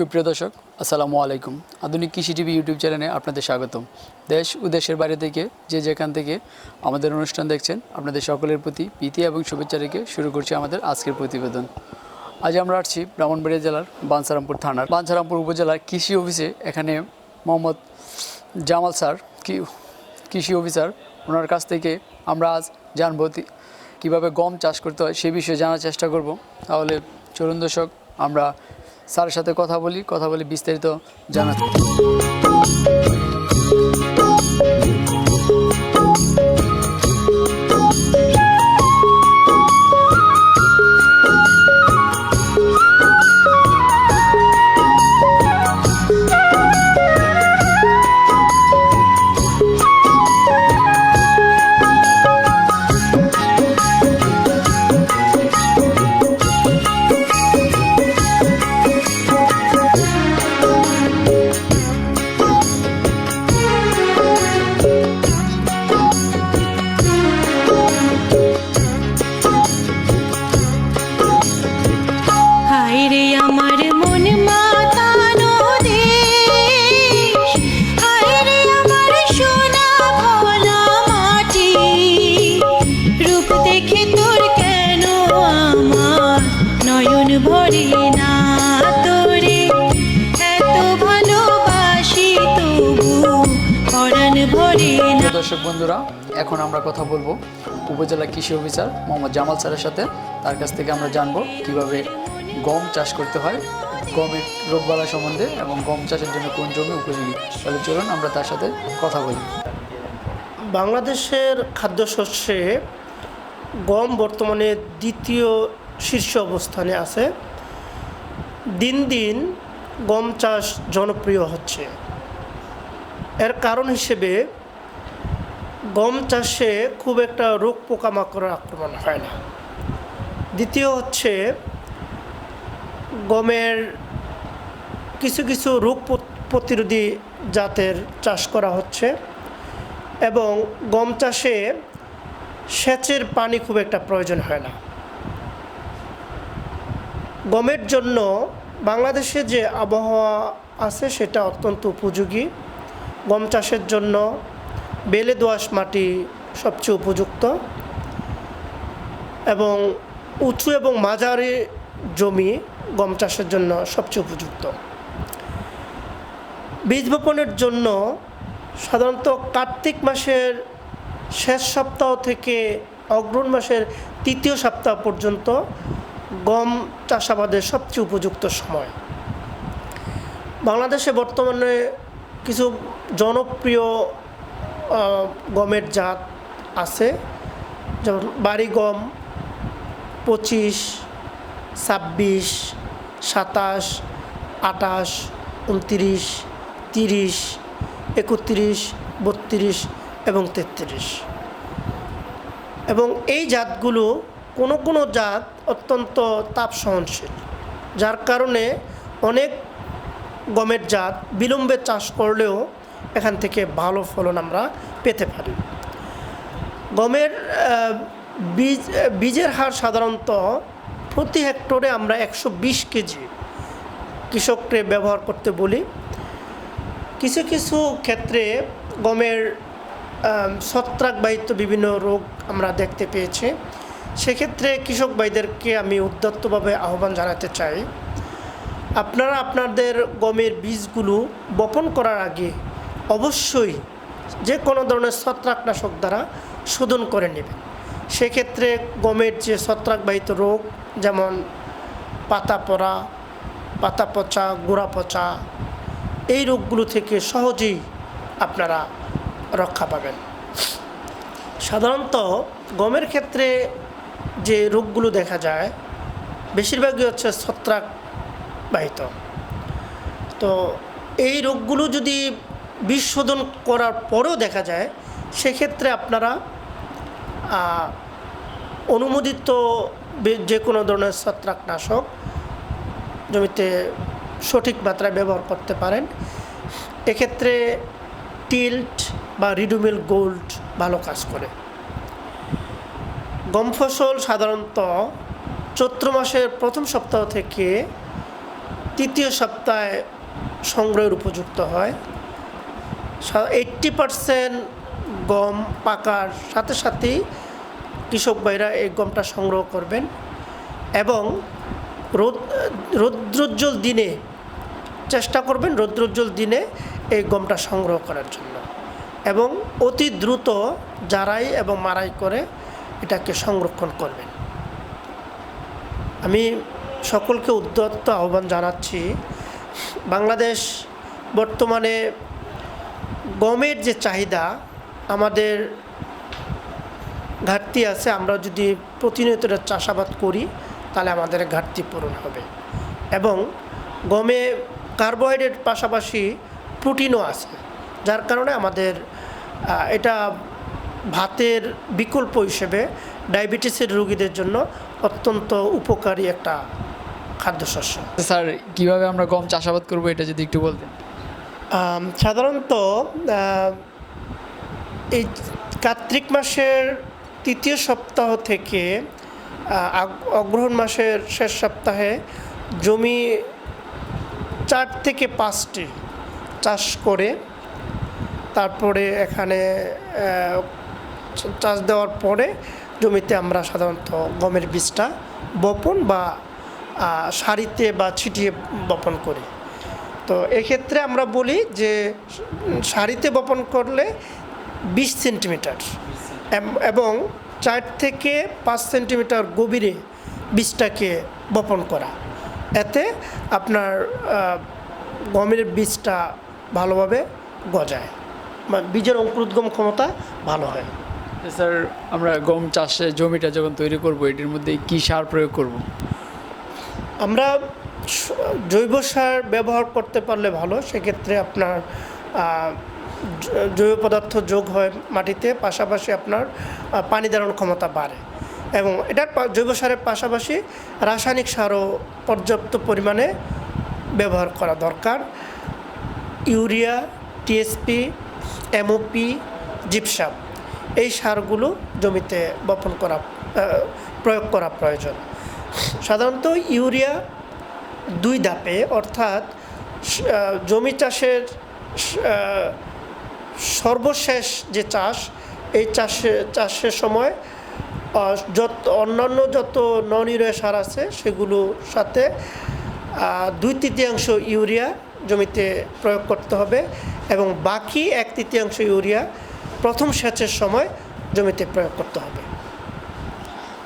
সুপ্রিয় দর্শক, আসসালামু আলাইকুম। আধুনিক কৃষি টিভি ইউটিউব চ্যানেলে আপনাদের স্বাগতম। দেশ ও দেশের বাইরে থেকে যে যেখান থেকে আমাদের অনুষ্ঠান দেখছেন, আপনাদের সকলের প্রতি প্রীতি এবং শুভেচ্ছা রেখে শুরু করছি আমাদের আজকের প্রতিবেদন। আজ আমরা আসছি ব্রাহ্মণবাড়িয়া জেলার বাঞ্ছারামপুর থানার। বাঞ্ছারামপুর উপজেলার কৃষি অফিসে এখানে মোহাম্মদ জামাল স্যার, কি, কৃষি অফিসার, ওনার কাছ থেকে আমরা আজ জানব কীভাবে গম চাষ করতে হয় সে বিষয়ে জানার চেষ্টা করব। তাহলে চলুন দর্শক, আমরা স্যারের সাথে কথা বলি কথা বলি বিস্তারিত জানাতে বন্ধুরা, এখন আমরা কথা বলব উপজেলা কৃষি অফিসার মোহাম্মদ জামাল স্যারের সাথে। তার কাছ থেকে আমরা জানব কীভাবে গম চাষ করতে হয়, গমের রোগবালা সম্বন্ধে এবং গম চাষের জন্য কোন জমি উপযোগী। তাহলে চলুন আমরা তার সাথে কথা বলি। বাংলাদেশের খাদ্যশস্যে গম বর্তমানে দ্বিতীয় শীর্ষ অবস্থানে আছে। দিন দিন গম চাষ জনপ্রিয় হচ্ছে। এর কারণ হিসেবে গম চাষে খুব একটা রোগ পোকামাকড়ের আক্রমণ হয় না। দ্বিতীয় হচ্ছে, গমের কিছু কিছু রোগ প্রতিরোধী জাতের চাষ করা হচ্ছে এবং গম চাষে সেচের পানি খুব একটা প্রয়োজন হয় না। গমের জন্য বাংলাদেশে যে আবহাওয়া আছে সেটা অত্যন্ত উপযোগী। গম চাষের জন্য বেলে দোআঁশ মাটি সবচেয়ে উপযুক্ত। এবং উঁচু এবং মাঝারি জমি গম চাষের জন্য সবচেয়ে উপযুক্ত। বীজ বপনের জন্য সাধারণত কার্তিক মাসের শেষ সপ্তাহ থেকে অগ্রহণ মাসের তৃতীয় সপ্তাহ পর্যন্ত গম চাষাবাদের সবচেয়ে উপযুক্ত সময়। বাংলাদেশে বর্তমানে কিছু জনপ্রিয় গমের জাত আছে। যেমন বাড়ি গম পঁচিশ, ছাব্বিশ, সাতাশ আটাশ উনত্রিশ, তিরিশ, একত্রিশ, বত্রিশ এবং তেত্রিশ। এবং এই জাতগুলো কোনো কোনো জাত অত্যন্ত তাপ সহনশীল যার কারণে অনেক গমের জাত বিলম্বে চাষ করলেও এখান থেকে ভালো ফলন আমরা পেতে পারি। গমের বীজ, বীজের হার সাধারণত প্রতি হেক্টরে আমরা একশো বিশ কেজি কৃষককে ব্যবহার করতে বলি। কিছু কিছু ক্ষেত্রে গমের ছত্রাকবাহিত বিভিন্ন রোগ আমরা দেখতে পেয়েছি। সেক্ষেত্রে কৃষক ভাইদেরকে আমি উদ্যত্তভাবে আহ্বান জানাতে চাই, আপনারা আপনাদের গমের বীজগুলো বপন করার আগে অবশ্যই যে কোনো ধরনের ছত্রাকনাশক দ্বারা শোধন করে নেবেন সেক্ষেত্রে গমের যে ছত্রাকবাহিত রোগ, যেমন পাতা পড়া, পাতা পচা, গোড়া পচা, এই রোগগুলো থেকে সহজেই আপনারা রক্ষা পাবেন। সাধারণত গমের ক্ষেত্রে যে রোগগুলো দেখা যায়, বেশিরভাগই হচ্ছে ছত্রাকবাহিত। তো এই রোগগুলো যদি বিষ শোধন করার পরেও দেখা যায়, সেক্ষেত্রে আপনারা অনুমোদিত যে কোনো ধরনের ছত্রাকনাশক জমিতে সঠিক মাত্রায় ব্যবহার করতে পারেন। এক্ষেত্রে টিল্ট বা রিডুমিল গোল্ড ভালো কাজ করে। গম ফসল সাধারণত চৈত্র মাসের প্রথম সপ্তাহ থেকে তৃতীয় সপ্তাহে সংগ্রহের উপযুক্ত হয়। এইট্টি পারসেন্ট গম পাকার সাথে সাথেই কৃষক ভাইরা এই গমটা সংগ্রহ করবেন। এবং রোদ, রৌদ্রোজ্জ্বল দিনে চেষ্টা করবেন রৌদ্রোজ্জ্বল দিনে এই গমটা সংগ্রহ করার জন্য। এবং অতি দ্রুত জারাই এবং মারাই করে এটাকে সংরক্ষণ করবেন। আমি সকলকে উদ্যত্ত আহ্বান জানাচ্ছি, বাংলাদেশ বর্তমানে গমের যে চাহিদা, আমাদের ঘাটতি আছে আমরা যদি প্রতিনিয়ত চাষাবাদ করি, তাহলে আমাদের ঘাটতি পূরণ হবে। এবং গমে কার্বোহাইড্রেট পাশাপাশি প্রোটিনও আছে, যার কারণে আমাদের এটা ভাতের বিকল্প হিসেবে ডায়াবেটিসের রোগীদের জন্য অত্যন্ত উপকারী একটা খাদ্যশস্য। স্যার, কীভাবে আমরা গম চাষাবাদ করব, এটা যদি একটু বলতেন। সাধারণত এই কার্তিক মাসের তৃতীয় সপ্তাহ থেকে অগ্রহণ মাসের শেষ সপ্তাহে জমি চার থেকে পাঁচটি চাষ করে, তারপরে এখানে চাষ দেওয়ার পরে জমিতে আমরা সাধারণত গমের বীজটা বপন বা সারিতে বা ছিটিয়ে বপন করি। তো এক্ষেত্রে আমরা বলি যে সারিতে বপন করলে বিশ সেন্টিমিটার। এবং চার থেকে পাঁচ সেন্টিমিটার গভীরে বীজটাকে বপন করা। এতে আপনার গমের বীজটা ভালোভাবে গজায়। বা বীজের অঙ্কুরোদ্গম ক্ষমতা ভালো হয়। স্যার আমরা গম চাষে জমিটা যখন তৈরি করব এটির মধ্যে কি সার প্রয়োগ করব? আমরা জৈব সার ব্যবহার করতে পারলে ভালো। সেক্ষেত্রে আপনার জৈব পদার্থ যোগ হয় মাটিতে, পাশাপাশি আপনার পানি ধারণ ক্ষমতা বাড়ে। এবং এটার জৈব সারের পাশাপাশি রাসায়নিক সারও পর্যাপ্ত পরিমাণে ব্যবহার করা দরকার। ইউরিয়া, টিএসপি, এমওপি, জিপসাম, এই সারগুলো জমিতে বপন করা প্রয়োগ করা প্রয়োজন। সাধারণত ইউরিয়া দুই ধাপে অর্থাৎ জমি চাষের সর্বশেষ যে চাষ, এই চাষে, চাষের সময় যত, অন্যান্য যত নন ইউরিয়া সার আছে সেগুলোর সাথে দুই তৃতীয়াংশ ইউরিয়া জমিতে প্রয়োগ করতে হবে এবং বাকি এক তৃতীয়াংশ ইউরিয়া প্রথম সেচের সময় জমিতে প্রয়োগ করতে হবে।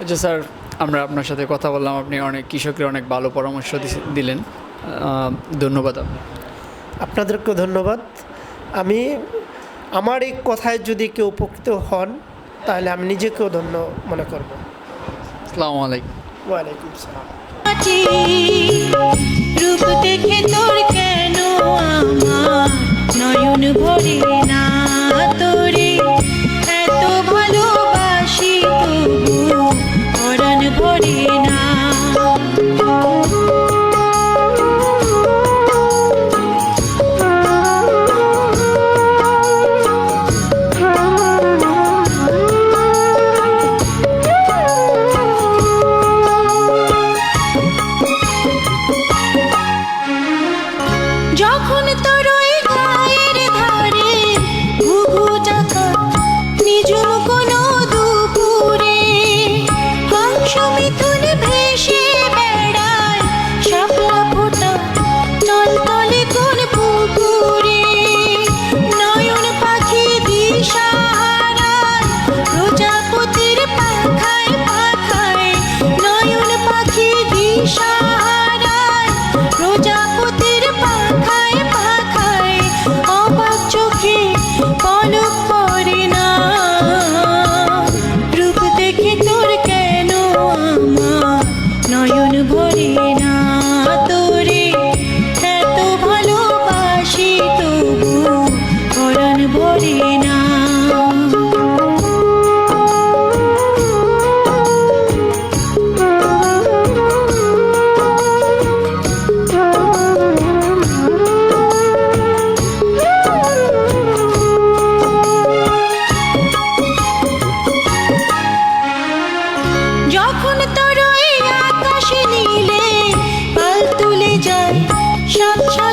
আচ্ছা স্যার আমরা আপনার সাথে কথা বললাম আপনি অনেক কৃষকের অনেক ভালো পরামর্শ দিলেন। ধন্যবাদ আপনাকে। আপনাদেরকেও ধন্যবাদ। আমি আমার এই কথায় যদি কেউ উপকৃত হন তাহলে আমি নিজেকেও ধন্য মনে করব। আসসালামু আলাইকুম। ওয়ালাইকুম আসসালাম রূপ দেখে তোর কেন আমার? নয়ন ভরে না তোরে এত ভালোবাসি shot, shot.